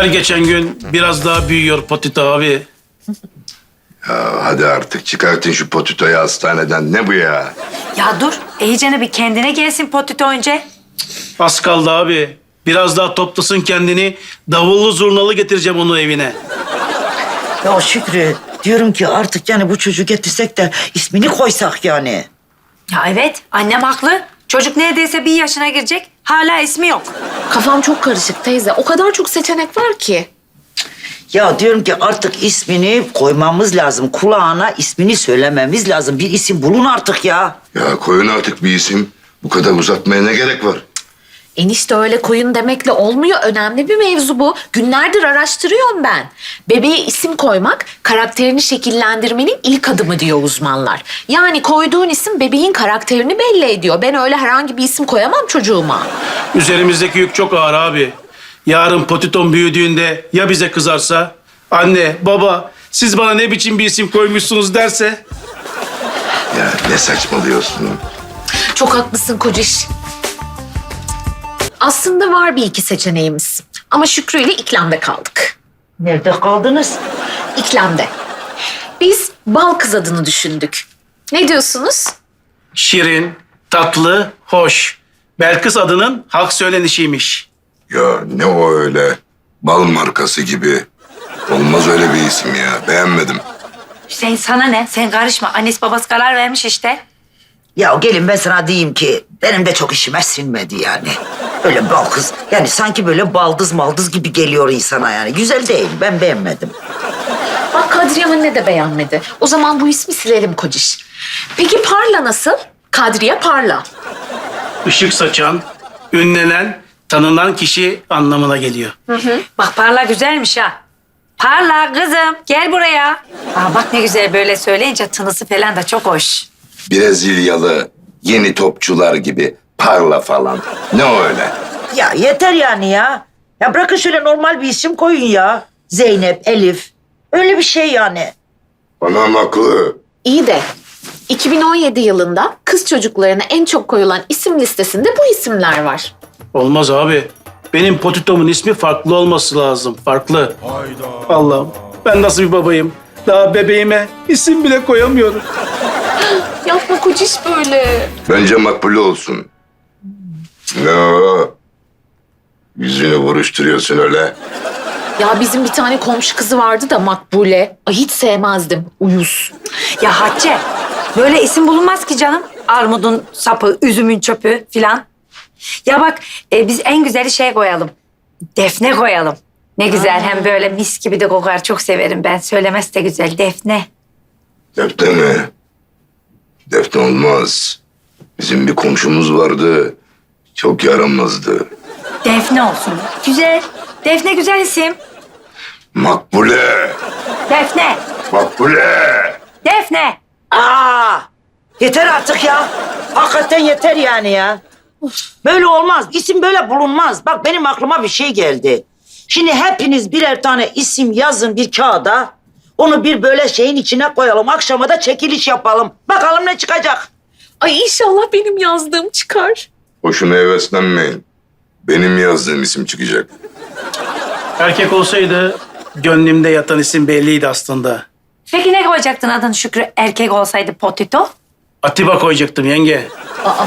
Her geçen gün biraz daha büyüyor Potito abi. Ya hadi artık çıkartın şu potitoyu hastaneden. Ne bu ya? Ya dur, iyicene bir kendine gelsin potito önce. Az kaldı abi. Biraz daha toplasın kendini. Davullu zurnalı getireceğim onu evine. Ya Şükrü diyorum ki artık yani bu çocuğu getirsek de ismini koysak yani. Ya evet, annem haklı. Çocuk neredeyse bir yaşına girecek, hala ismi yok. Kafam çok karışık teyze. O kadar çok seçenek var ki. Ya diyorum ki artık ismini koymamız lazım. Kulağına ismini söylememiz lazım. Bir isim bulun artık ya. Ya koyun artık bir isim. Bu kadar uzatmaya ne gerek var? Enişte öyle koyun demekle olmuyor. Önemli bir mevzu bu. Günlerdir araştırıyorum ben. Bebeğe isim koymak karakterini şekillendirmenin ilk adımı diyor uzmanlar. Yani koyduğun isim bebeğin karakterini belli ediyor. Ben öyle herhangi bir isim koyamam çocuğuma. Üzerimizdeki yük çok ağır abi. Yarın Potiton büyüdüğünde ya bize kızarsa? Anne, baba siz bana ne biçim bir isim koymuşsunuz derse? Ya ne saçmalıyorsun? Çok haklısın kociş. Aslında var bir iki seçeneğimiz. Ama Şükrü ile iklamda kaldık. Nerede kaldınız? İklamda. Biz bal kız adını düşündük. Ne diyorsunuz? Şirin, tatlı, hoş. Belkıs adının halk söylenişiymiş. Ya ne o öyle? Bal markası gibi. Olmaz öyle bir isim ya. Beğenmedim. Hüseyin sana ne? Sen karışma. Annesi babası karar vermiş işte. Ya gelin ben sana diyeyim ki benim de çok işime sinmedi yani. Öyle bal kız. Yani sanki böyle baldız maldız gibi geliyor insana yani. Güzel değil. Ben beğenmedim. Bak Kadriye anne de beğenmedi. O zaman bu ismi silelim kociş. Peki Parla nasıl? Kadriye Parla. Işık saçan, ünlenen, tanınan kişi anlamına geliyor. Bak parla güzelmiş ha. Parla kızım, gel buraya. Aa, bak ne güzel böyle söyleyince tınısı falan da çok hoş. Brezilyalı yeni topçular gibi parla falan. Ne o öyle? Ya yeter yani ya. Ya bırakın şöyle normal bir isim koyun ya. Zeynep, Elif. Öyle bir şey yani. Anam haklı. İyi de 2017 yılında kız çocuklarına en çok koyulan isim listesinde bu isimler var. Olmaz abi. Benim Potito'mun ismi farklı olması lazım. Farklı. Hayda. Allah'ım ben nasıl bir babayım? Daha bebeğime isim bile koyamıyorum. Yapma kociş böyle. Bence makbule olsun. Ne o? Yüzünü buruşturuyorsun öyle. Ya bizim bir tane komşu kızı vardı da Makbule. Ay hiç sevmezdim. Uyuz. Ya Hatice, böyle isim bulunmaz ki canım. Armudun sapı, üzümün çöpü filan. Ya bak, e, biz en güzeli şey koyalım. Defne koyalım. Ne güzel, hem böyle mis gibi de kokar. Çok severim ben. Söylemesi de güzel. Defne. Defne mi? Defne olmaz. Bizim bir komşumuz vardı. Çok yaramazdı. Defne olsun. Güzel. Defne güzel isim. Makbule. Defne. Makbule. Defne. Aa! Yeter artık ya. Hakikaten yeter yani ya. Böyle olmaz. İsim böyle bulunmaz. Bak benim aklıma bir şey geldi. Şimdi hepiniz birer tane isim yazın bir kağıda. Onu bir böyle şeyin içine koyalım. Akşama da çekiliş yapalım. Bakalım ne çıkacak. Ay inşallah benim yazdığım çıkar. Boşuna heveslenmeyin. Benim yazdığım isim çıkacak. Erkek olsaydı gönlümde yatan isim belliydi aslında. Peki ne koyacaktın adın Şükrü? Erkek olsaydı potito. Atiba koyacaktım yenge. Aa,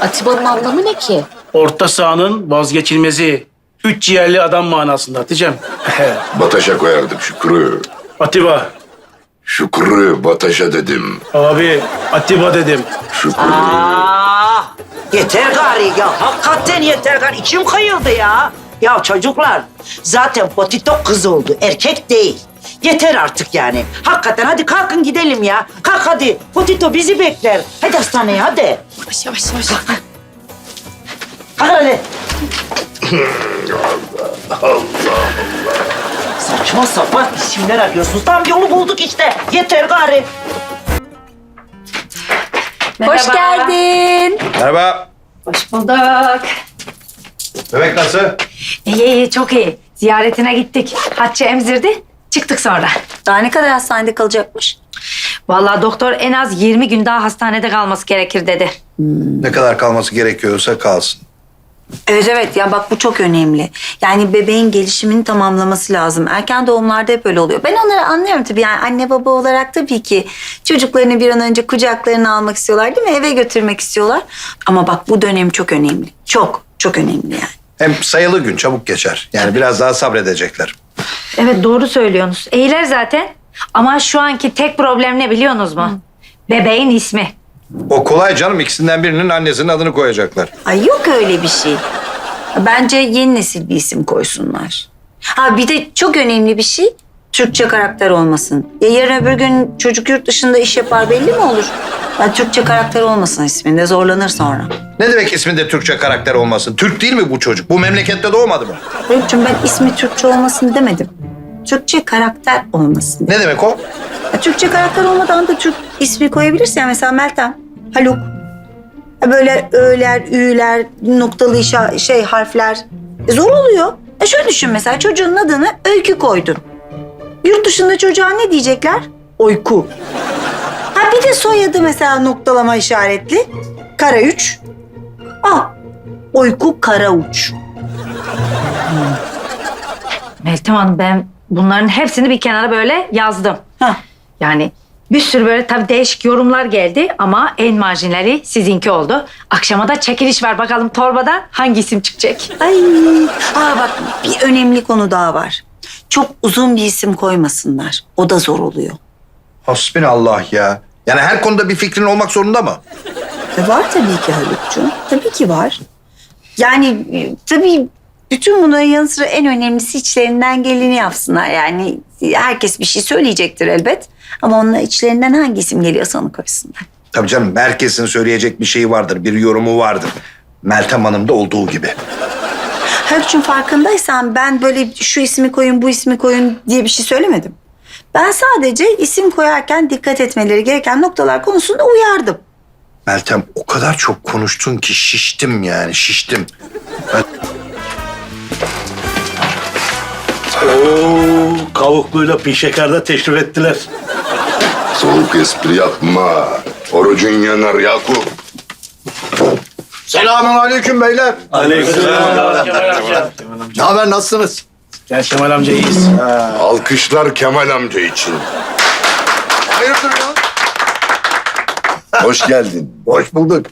Atiba'nın anlamı ne ki? Orta sahanın vazgeçilmezi. Üç ciğerli adam manasında Hatice'm. Bataşa koyardık Şükrü. Atiba. Şükrü Bataşa dedim. Abi Atiba dedim. Şükrü. Aa! Yeter gari ya. Hakikaten yeter gari. İçim kayıldı ya. Ya çocuklar zaten potito kız oldu. Erkek değil. Yeter artık yani. Hakikaten hadi kalkın gidelim ya. Kalk hadi. Potito bizi bekler. Hadi hastaneye hadi. Yavaş yavaş yavaş. Kalk hadi. Saçma sapan isimler arıyorsunuz. Tam yolu bulduk işte. Yeter gari. Hoş geldin. Merhaba. Hoş bulduk. Bebek nasıl? İyi iyi çok iyi. Ziyaretine gittik. Hatice emzirdi. Çıktık sonra. Daha ne kadar hastanede kalacakmış? Vallahi doktor en az 20 gün daha hastanede kalması gerekir dedi. Ne kadar kalması gerekiyorsa kalsın. Evet evet ya bak bu çok önemli. Yani bebeğin gelişimini tamamlaması lazım. Erken doğumlarda hep öyle oluyor. Ben onları anlıyorum tabii yani anne baba olarak tabii ki çocuklarını bir an önce kucaklarına almak istiyorlar değil mi? Eve götürmek istiyorlar. Ama bak bu dönem çok önemli. Çok çok önemli yani. Hem sayılı gün çabuk geçer. Yani biraz daha sabredecekler. Evet doğru söylüyorsunuz. İyiler zaten. Ama şu anki tek problem ne biliyorsunuz mu? Bebeğin ismi. O kolay canım. ikisinden birinin annesinin adını koyacaklar. Ay yok öyle bir şey. Bence yeni nesil bir isim koysunlar. Ha bir de çok önemli bir şey Türkçe karakter olmasın. Ya yarın öbür gün çocuk yurt dışında iş yapar belli mi olur? Ya Türkçe karakter olmasın isminde zorlanır sonra. Ne demek isminde Türkçe karakter olmasın? Türk değil mi bu çocuk? Bu memlekette doğmadı mı? Haluk'cum ben ismi Türkçe olmasın demedim. Türkçe karakter olmasın. Ne demek o? Ya Türkçe karakter olmadan da Türk ismi koyabilirsin. Yani mesela Meltem, Haluk. Ya Böyle ö'ler, ü'ler, noktalı işa- şey harfler. E zor oluyor. E şöyle düşün mesela çocuğun adını Öykü koydun. Yurt dışında çocuğa ne diyecekler? Oyku. Ha bir de soyadı mesela noktalama işaretli. Kara üç. Al. Oyku kara uç. Meltem Hanım ben bunların hepsini bir kenara böyle yazdım. Yani bir sürü böyle tabii değişik yorumlar geldi ama en marjinali sizinki oldu. Akşama da çekiliş var bakalım torbadan hangi isim çıkacak? Ay. Aa bak bir önemli konu daha var. Çok uzun bir isim koymasınlar. O da zor oluyor. Hasbinallah ya. Yani her konuda bir fikrin olmak zorunda mı? E var tabii ki Haluk'cuğum. Tabii ki var. Yani e, tabii bütün bunların yanı sıra en önemlisi içlerinden geleni yapsınlar. Yani herkes bir şey söyleyecektir elbet. Ama onlar içlerinden hangi isim geliyorsa onu koysunlar. Tabii canım herkesin söyleyecek bir şeyi vardır, bir yorumu vardır. Meltem Hanım'da olduğu gibi. Haluk'cum farkındaysan ben böyle şu ismi koyun, bu ismi koyun diye bir şey söylemedim. Ben sadece isim koyarken dikkat etmeleri gereken noktalar konusunda uyardım. Meltem o kadar çok konuştun ki şiştim yani şiştim. Oo, kavukluyla pi şekerde teşrif ettiler. Soğuk espri yapma. Orucun yanar Yakup. Selamun aleyküm beyler. Ne haber nasılsınız? Gel Kemal amca iyiyiz. Alkışlar Kemal amca için. Hayırdır ya? Hoş geldin. Hoş bulduk.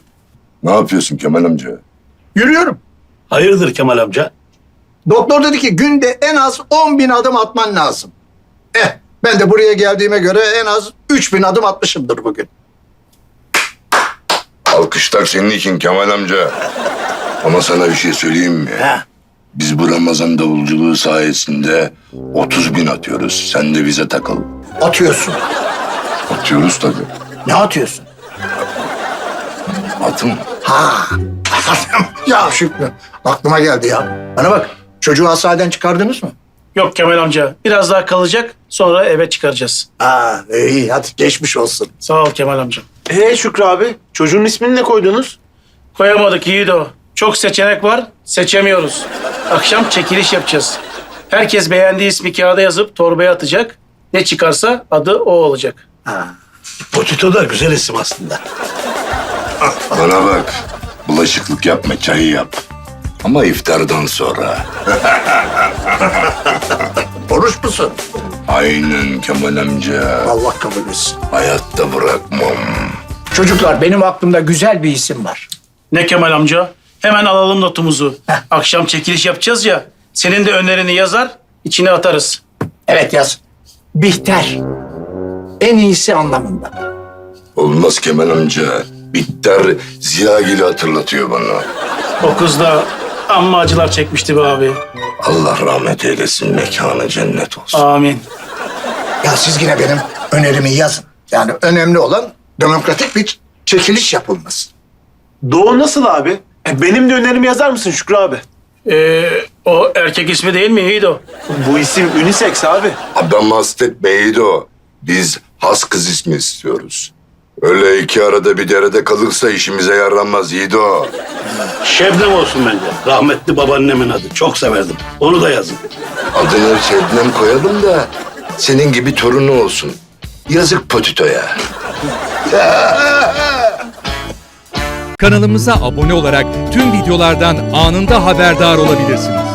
Ne yapıyorsun Kemal amca? Yürüyorum. Hayırdır Kemal amca? Doktor dedi ki günde en az 10 bin adım atman lazım. Eh ben de buraya geldiğime göre en az 3 bin adım atmışımdır bugün. Alkışlar senin için Kemal amca. Ama sana bir şey söyleyeyim mi? Biz bu Ramazan davulculuğu sayesinde 30 bin atıyoruz. Sen de bize takıl. Atıyorsun. Atıyoruz tabii. Ne atıyorsun? Atım. Ha. ya Şükrü aklıma geldi ya. Bana bak çocuğu hastaneden çıkardınız mı? Yok Kemal amca biraz daha kalacak sonra eve çıkaracağız. Ha iyi hadi geçmiş olsun. Sağ ol Kemal amca. Ee Şükrü abi, çocuğun ismini ne koydunuz? Koyamadık Yiğido. Çok seçenek var, seçemiyoruz. Akşam çekiliş yapacağız. Herkes beğendiği ismi kağıda yazıp torbaya atacak. Ne çıkarsa adı o olacak. Potito da güzel isim aslında. Bana bak. Bulaşıklık yapma, çayı yap. Ama iftardan sonra. Oruç musun? Aynen Kemal amca. Allah kabul etsin. Hayatta bırakmam. Çocuklar benim aklımda güzel bir isim var. Ne Kemal amca? Hemen alalım notumuzu. Akşam çekiliş yapacağız ya. Senin de önerini yazar, içine atarız. Evet yaz. Bihter. En iyisi anlamında. Olmaz Kemal amca. Bitter Ziyagil'i hatırlatıyor bana. O kız da amma acılar çekmişti be abi. Allah rahmet eylesin, mekanı cennet olsun. Amin. Ya siz yine benim önerimi yazın. Yani önemli olan demokratik bir çekiliş yapılması. Doğu nasıl abi? E, benim de önerimi yazar mısın Şükrü abi? Ee, o erkek ismi değil mi Yiğido? Bu isim unisex abi. Adam hastetmeydi o. Biz has kız ismi istiyoruz. Öyle iki arada bir derede kalırsa işimize yaramaz Yiğido. Şebnem olsun bence. Rahmetli babaannemin adı. Çok severdim. Onu da yazın. Adını Şebnem koyalım da senin gibi torunu olsun. Yazık Potito'ya. Kanalımıza abone olarak tüm videolardan anında haberdar olabilirsiniz.